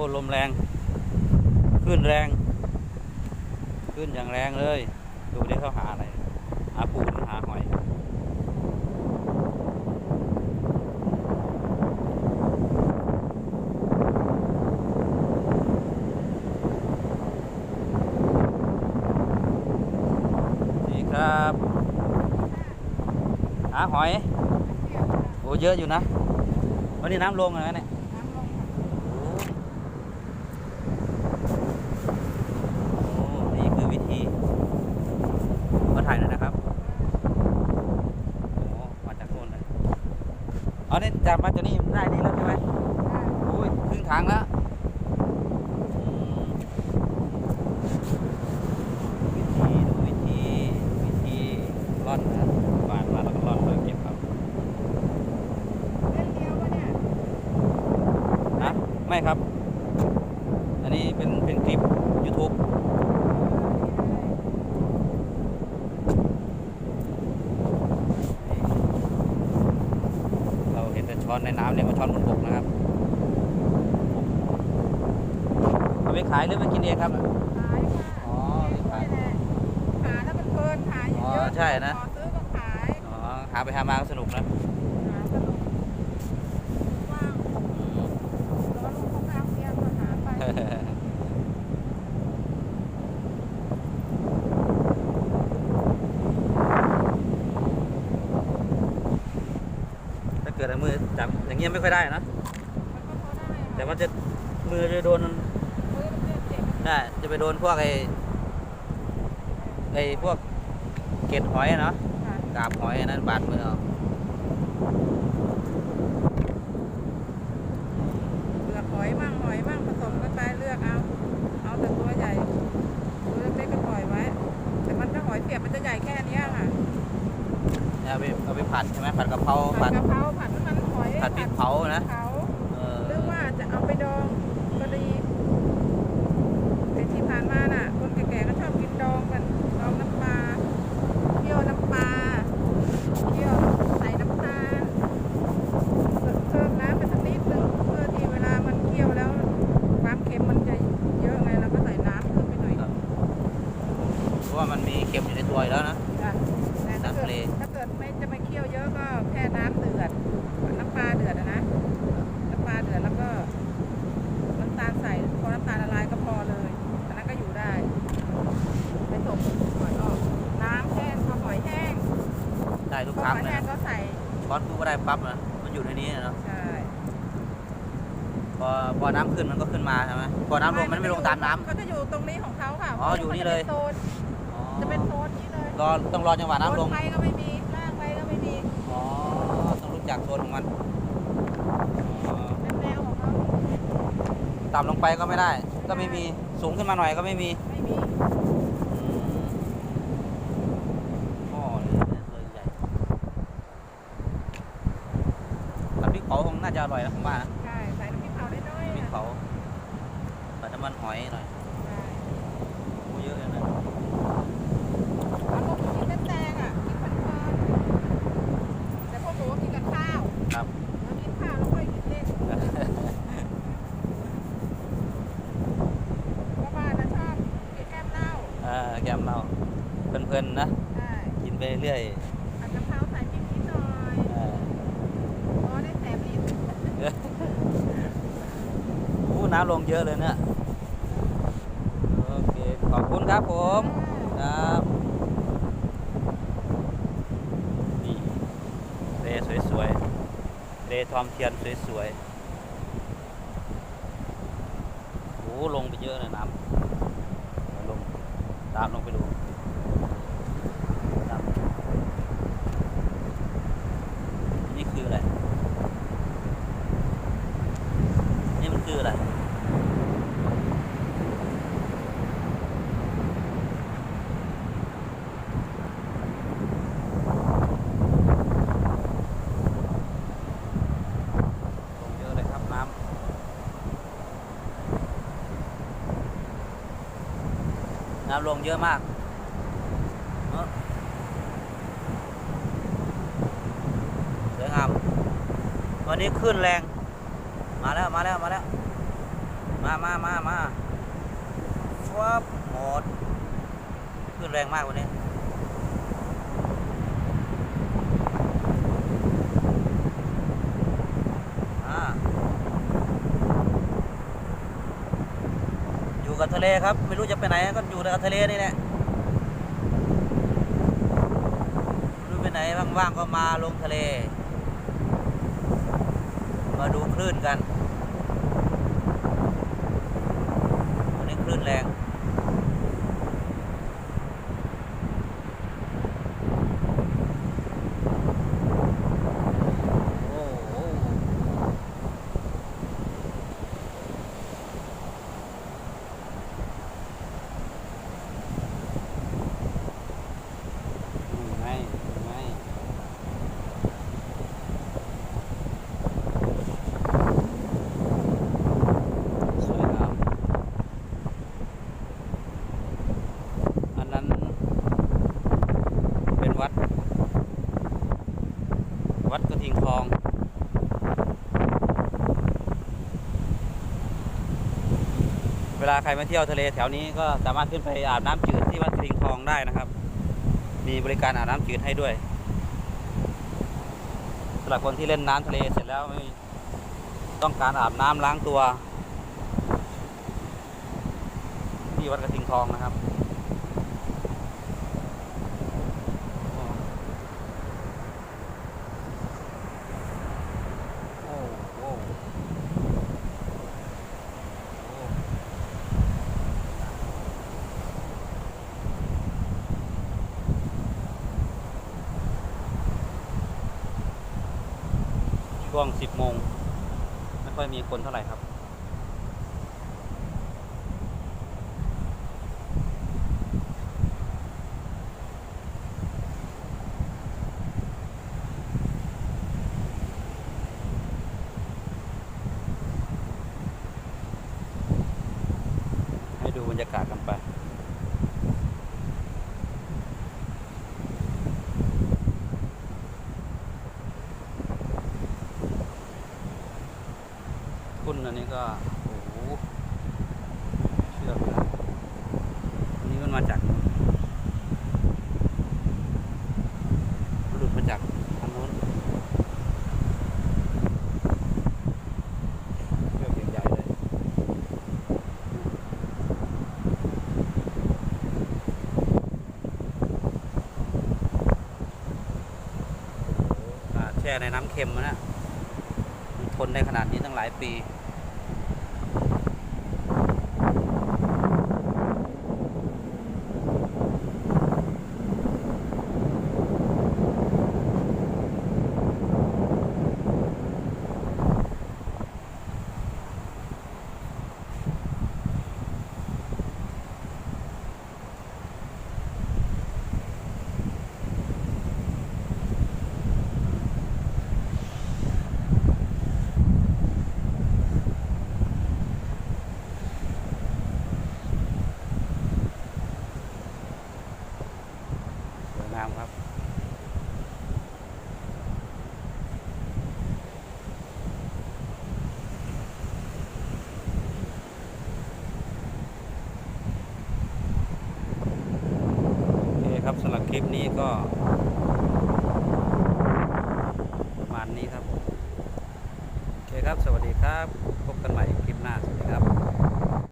อ้ลมแรงขึ้นแรง ขึ้นอย่างแรงเลย ดูดิเขาหาอะไร หาปูหรือหาหอยนี่ครับ หาหอยโอ้เยอะอยู่นะวันนี้น้ำลงเลยนะเนี่ย โอ้ นี่คือวิธีมาถ่ายหน่อยนะครับ โอ้ มาจากโน่นเลย อ๋อนี่จากมาจากนี่ได้นี่แล้วใช่ไหมโอ้ยครึ่งทางแล้วอืมวิธีดูวิธีวิธีร่อนนะบานมาแล้วก็ร่อนแล้วเก็บครับนะไม่ครับ อันนี้เป็นเป็นคลิป YouTube เราเห็นแต่ ช้อนในน้ำเรียกว่าช้อนบนบกนะครับเอาไปขายหรือไปกินเองครับอ๋อไปขายอ๋อใช่นะซื้อก็ขาย อ๋อหาไปหามาก็สนุกนะ หาสนุกว่างแล้วลูกของเราเนี่ยก็หาไป ถ้าเกิดเอามือจับอย่างเงี้ยไม่ค่อยได้นะ แต่ว่าจะมือจะโดนใช่จะไปโดนพวกไอ้ไอ้พวกเกล็ดหอยอะเนาะกาบหอยอันนั้นบาดมือเอาเลือกหอยมั่งหอยมั่งผสมกันไปเลือกเอา เอาแต่ตัวใหญ่ตัวเล็กๆก็ปล่อยไว้ แต่มันถ้าหอยเปียกมันจะใหญ่แค่เนี้ยค่ะเอาไปเอาไปผัดใช่ไหมผัดกะเพราผัผัดดกะเพรา ดพริกเผานะ เผา เออ หรือว่าจะเอาไปดองก็ดีไอ้ที่ผ่านมาน่ะ คนแก่ๆก็ชอบกินดองกันดองน้ำปลาเคี่ยวน้ำปลาเคี่ยวใส่น้ำตาลเพิ่มน้ำไปสักนิดนึงเพื่อที่เวลามันเคี่ยวแล้ว ความเค็มมันจะเยอะไงเราก็ใส่น้ำเพิ่มไปหน่อย ครับเพราะว่ามันมีเค็มอยู่ในตัวอยู่แล้วนะ จ้ะแต่ถ้า น้ำทะ เกิ เล ดถ้าเกิดไม่จะไม่เคี่ยวเยอะก็แค่น้ำเดือดน้ำปลาเดือดอะนะน้ำปลาเดือดแล้วก็น้ำตาลใส่พอน้ำตาลละลายก็พอเลยอันนั้นก็อยู่ได้ไปส่งหอยออกน้ำแห้งพอหอยแห้ง ได้ทุ กพอครั้งหอยเลยแห้งนะก็ใส่ช้อนปุ๊บก็ได้ปั๊บนะมันอยู่ในนี้นะเนาะใช่พอพอน้ำขึ้นมันก็ขึ้นมาใช่ไหมพอน้ำลงมันไม่ลงตามน้ำก็จะอยู่ตรงนี้ของเขาค่ะอ๋ออยู่นี่เลยจะเป็นโซนอ๋อจะเป็นโซนนี้เลยรอต้องรอจังหวะน้ำลง โซไปก็ไม่มีล่างไปก็ไม่มีอ๋อ ต้องรู้จักโซนของมันอ๋อเป็นแนวของเขาต่ำลงไปก็ไม่ได้ ก็ไม่มี สูงขึ้นมาหน่อยก็ไม่มี ไม่มี อืมอ๋อเลยเลยใหญ่น้ำพริกเผาคงน่าจะอร่อยนะผ มว่านะใช่ใส่น้ำพริกเผาได้น้อยน้ำพริกๆเผาใส่น้ำมันหอยหน่อยใช่โอ้เยอะเลยนะแล้วพวกหนูกินเป็นแตงอะกินเพลินๆแต่พวกหนูกินกับข้าวครับแล้วกินข้าวแล้วค่อยกินเล่นเพราะว่าน่ะชอบกินแก้มเหล้าอ่าแกมเราเพลินๆนะ ใช่ กินไปเรื่อย ผัดกะเพราใส่พริกนิดหน่อย เออ พอได้แสบลิ้น โอ้ น้ำลงเยอะเลยเนี่ยโอเคขอบคุณครับผมครับนี่เรสวยๆเรทอมเทียนสวยๆโอ้ลงไปเยอะเลยน้ำลงตามลงไปดูตามนี่คืออะไร นี่มันคืออะไร ลงเยอะเลยครับน้ำลงเยอะมากเนอะสวยงามวันนี้ขึ้นแรง มาแล้วมาแล้วมาแล้ว มามามามาฟับหมด ขึ้นแรงมากวันนี้ อ่าอยู่ กับทะเลครับ ไม่รู้จะไปไหนก็อยู่กับทะเลนี่แหละไม่รู้ไปไหนว่างๆก็มาลงทะเล มาดูคลื่นกันวันนี้คลื่นแรง โอ้โห ไม่ไม่สวยงามอันนั้น เป็นวัด วัดกระทิงทอง เวลาใครมาเที่ยวทะเลแถวนี้ก็สามารถขึ้นไปอาบน้ำจืดที่วัดกระทิงทองได้นะครับ มีบริการอาบน้ำจืดให้ด้วยสำหรับคนที่เล่นน้ำทะเลเสร็จแล้วไม่ต้องการอาบน้ำล้างตัว ที่วัดกระทิงทองนะครับ โอ้โหโอ้ ช่วง 10 โมง ไม่ค่อยมีคนเท่าไหร่ครับ ให้ดูบรรยากาศกันไป คุณอันนี้ ก็โอ้โหเชื่อไม่ได้อันนี้มันมาจากหลุดมาจากทางโน้นเชือกใหญ่ๆเลยอ่าแช่ในน้ำเค็มนะทนได้ขนาดนี้ตั้งหลายปี สวยงามครับ โอเคครับสำห รับคลิ